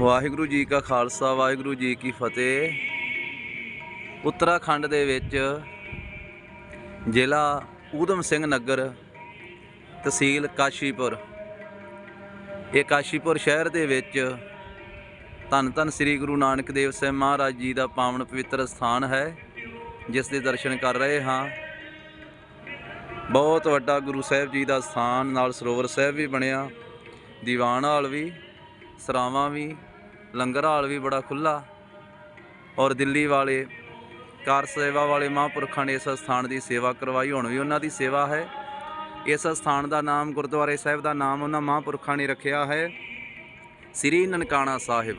ਵਾਹਿਗੁਰੂ ਜੀ ਕਾ ਖਾਲਸਾ, ਵਾਹਿਗੁਰੂ ਜੀ ਕੀ ਫਤਿਹ। ਉੱਤਰਾਖੰਡ ਦੇ ਵਿੱਚ ਜ਼ਿਲ੍ਹਾ ਊਧਮ ਸਿੰਘ ਨਗਰ, ਤਹਿਸੀਲ ਕਾਸ਼ੀਪੁਰ। ਇਹ ਕਾਸ਼ੀਪੁਰ ਸ਼ਹਿਰ ਦੇ ਵਿੱਚ ਧੰਨ ਧੰਨ ਸ੍ਰੀ ਗੁਰੂ ਨਾਨਕ ਦੇਵ ਸਾਹਿਬ ਮਹਾਰਾਜ ਜੀ ਦਾ ਪਾਵਨ ਪਵਿੱਤਰ ਸਥਾਨ ਹੈ, ਜਿਸ ਦੇ ਦਰਸ਼ਨ ਕਰ ਰਹੇ ਹਾਂ। ਬਹੁਤ ਵੱਡਾ ਗੁਰੂ ਸਾਹਿਬ ਜੀ ਦਾ ਸਥਾਨ, ਨਾਲ ਸਰੋਵਰ ਸਾਹਿਬ ਵੀ ਬਣਿਆ, ਦੀਵਾਨ ਹਾਲ ਵੀ, ਸਰਾਵਾਂ ਵੀ ਲੰਗਰ ਹਾਲ ਵੀ ਬੜਾ ਖੁੱਲਾ ਔਰ ਦਿੱਲੀ ਵਾਲੇ ਕਾਰ ਸੇਵਾ ਵਾਲੇ ਮਹਾਂਪੁਰਖਾਂ ਨੇ ਇਸ ਸਥਾਨ ਦੀ ਸੇਵਾ ਕਰਵਾਈ। ਹੁਣ ਵੀ ਉਹਨਾਂ ਦੀ ਸੇਵਾ ਹੈ। ਇਸ ਸਥਾਨ ਦਾ ਨਾਮ, ਗੁਰਦੁਆਰੇ ਸਾਹਿਬ ਦਾ ਨਾਮ ਉਹਨਾਂ ਮਹਾਂਪੁਰਖਾਂ ਨੇ ਰੱਖਿਆ ਹੈ। ਸ੍ਰੀ ਨਨਕਾਣਾ ਸਾਹਿਬ।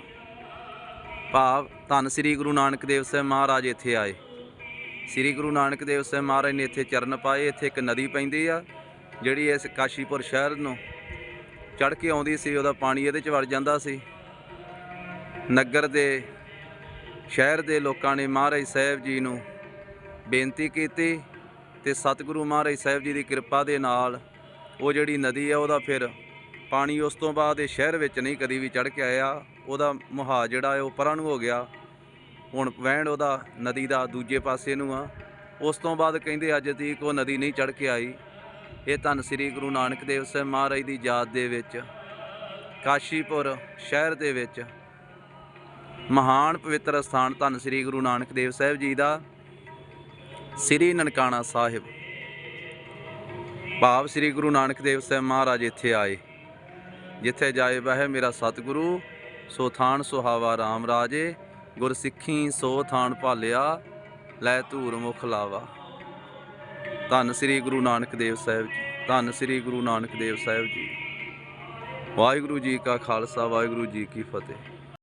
ਭਾਵ ਧੰਨ ਸ੍ਰੀ ਗੁਰੂ ਨਾਨਕ ਦੇਵ ਸਾਹਿਬ ਮਹਾਰਾਜ ਇੱਥੇ ਆਏ। ਸ੍ਰੀ ਗੁਰੂ ਨਾਨਕ ਦੇਵ ਸਾਹਿਬ ਮਹਾਰਾਜ ਨੇ ਇੱਥੇ ਚਰਨ ਪਾਏ। ਇੱਥੇ ਇੱਕ ਨਦੀ ਪੈਂਦੀ ਆ, ਜਿਹੜੀ ਇਸ ਕਾਸ਼ੀਪੁਰ ਸ਼ਹਿਰ ਨੂੰ ਚੜ ਕੇ ਆਉਂਦੀ ਸੀ। ਉਹਦਾ ਪਾਣੀ ਇਹਦੇ ਚ ਵੜ ਜਾਂਦਾ ਸੀ। ਨਗਰ ਦੇ, ਸ਼ਹਿਰ ਦੇ ਲੋਕਾਂ ਨੇ ਮਹਾਰਾਜ ਸਾਹਿਬ ਜੀ ਨੂੰ ਬੇਨਤੀ ਕੀਤੀ ਤੇ ਸਤਿਗੁਰੂ ਮਹਾਰਾਜ ਸਾਹਿਬ ਜੀ ਦੀ ਕਿਰਪਾ ਦੇ ਨਾਲ ਉਹ ਜਿਹੜੀ ਨਦੀ ਆ ਉਹਦਾ ਫਿਰ ਪਾਣੀ ਉਸ ਤੋਂ ਬਾਅਦ ਇਹ ਸ਼ਹਿਰ ਵਿੱਚ ਨਹੀਂ ਕਦੀ ਵੀ ਚੜ ਕੇ ਆਇਆ। ਉਹਦਾ ਮੁਹਾ ਜਿਹੜਾ ਹੈ ਉਹ ਪਰਾਂ ਨੂੰ ਹੋ ਗਿਆ। ਹੁਣ ਵਹਿਣ ਉਹਦਾ ਨਦੀ ਦਾ ਦੂਜੇ ਪਾਸੇ ਨੂੰ ਆ। ਉਸ ਤੋਂ ਬਾਅਦ ਕਹਿੰਦੇ ਅੱਜ ਤੀਕ ਉਹ ਨਦੀ ਨਹੀਂ ਚੜ ਕੇ ਆਈ। ਇਹ ਧੰਨ ਸ੍ਰੀ ਗੁਰੂ ਨਾਨਕ ਦੇਵ ਸਾਹਿਬ ਮਹਾਰਾਜ ਦੀ ਯਾਦ ਦੇ ਵਿੱਚ ਕਾਸ਼ੀਪੁਰ ਸ਼ਹਿਰ ਦੇ ਵਿੱਚ ਮਹਾਨ ਪਵਿੱਤਰ ਸਥਾਨ ਧੰਨ ਸ੍ਰੀ ਗੁਰੂ ਨਾਨਕ ਦੇਵ ਸਾਹਿਬ ਜੀ ਦਾ, ਸ੍ਰੀ ਨਨਕਾਣਾ ਸਾਹਿਬ। ਭਾਵ ਸ੍ਰੀ ਗੁਰੂ ਨਾਨਕ ਦੇਵ ਸਾਹਿਬ ਮਹਾਰਾਜ ਇੱਥੇ ਆਏ। ਜਿੱਥੇ ਜਾਏ ਬਹਿ ਮੇਰਾ ਸਤਿਗੁਰੂ, ਸੋ ਥਾਨ ਸੁਹਾਵਾ RAM ਰਾਜੇ, ਗੁਰ ਸਿੱਖੀ ਸੋ ਥਾਨ ਭਾਲਿਆ, ਲੈ ਧੂਰ ਮੁਖ ਲਾਵਾ। ਧੰਨ ਸ੍ਰੀ ਗੁਰੂ ਨਾਨਕ ਦੇਵ ਸਾਹਿਬ ਜੀ, ਧੰਨ ਸ੍ਰੀ ਗੁਰੂ ਨਾਨਕ ਦੇਵ ਸਾਹਿਬ ਜੀ। ਵਾਹਿਗੁਰੂ ਜੀ ਕਾ ਖਾਲਸਾ, ਵਾਹਿਗੁਰੂ ਜੀ ਕੀ ਫਤਿਹ।